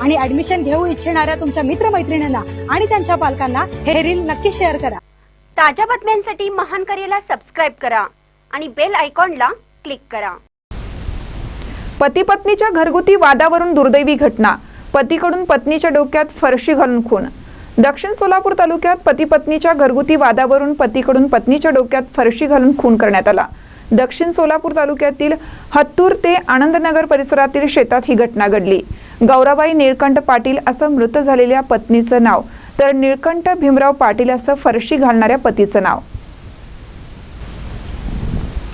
आणि ऍडमिशन घेऊ इच्छिणाऱ्या तुमच्या मित्रमैत्रिणींना आणि त्यांच्या पालकांना हे रील नक्की शेअर करा. ताज्या बातम्यांसाठी महान करेला सबस्क्राईब करा आणि बेल आयकॉनला क्लिक करा. पती पत्नीच्या घरगुती वादावरून दुर्दैवी घटना. पतीकडून पत्नीच्या डोक्यात फरशी घालून खून. दक्षिण सोलापूर तालुक्यात पती पत्नीच्या घरगुती वादावरून पतीकडून पत्नीच्या डोक्यात फरशी घालून खून करण्यात आला. दक्षिण सोलापूर तालुक्यातील हत्तूर ते आनंदनगर परिसरातील शेतात ही घटना घडली. गौराबाई निळकंठ पाटील असं मृत झालेल्या पत्नीचं नाव. तर निळकंठ भीमराव पाटील असं फरशी घालणाऱ्या पतीचं नाव.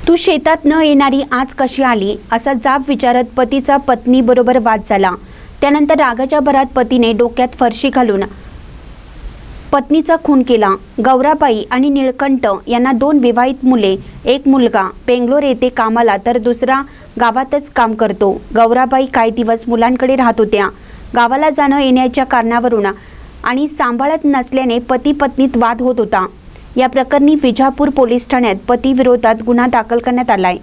तू शेतात न येणारी आज कशी आली? असा जाब विचारत पतीचा पत्नीबरोबर वाद झाला. त्यानंतर रागाच्या भरात पतीने डोक्यात फरशी घालून पत्नीचा खून केला. गौराबाई आणि निळकंठ यांना दोन विवाहित मुले एक मुलगा. बेंगलोर येथे कामाला तर दुसरा गावातच काम करतो. गौराबाई काही दिवस मुलांकडे राहत होत्या. गावाला जाणं येण्याच्या कारणावरून आणि सांभाळत नसल्याने पती पत्नीत वाद होत होता. या प्रकरणी विजापूर पोलीस ठाण्यात पतीविरोधात गुन्हा दाखल करण्यात आलाय.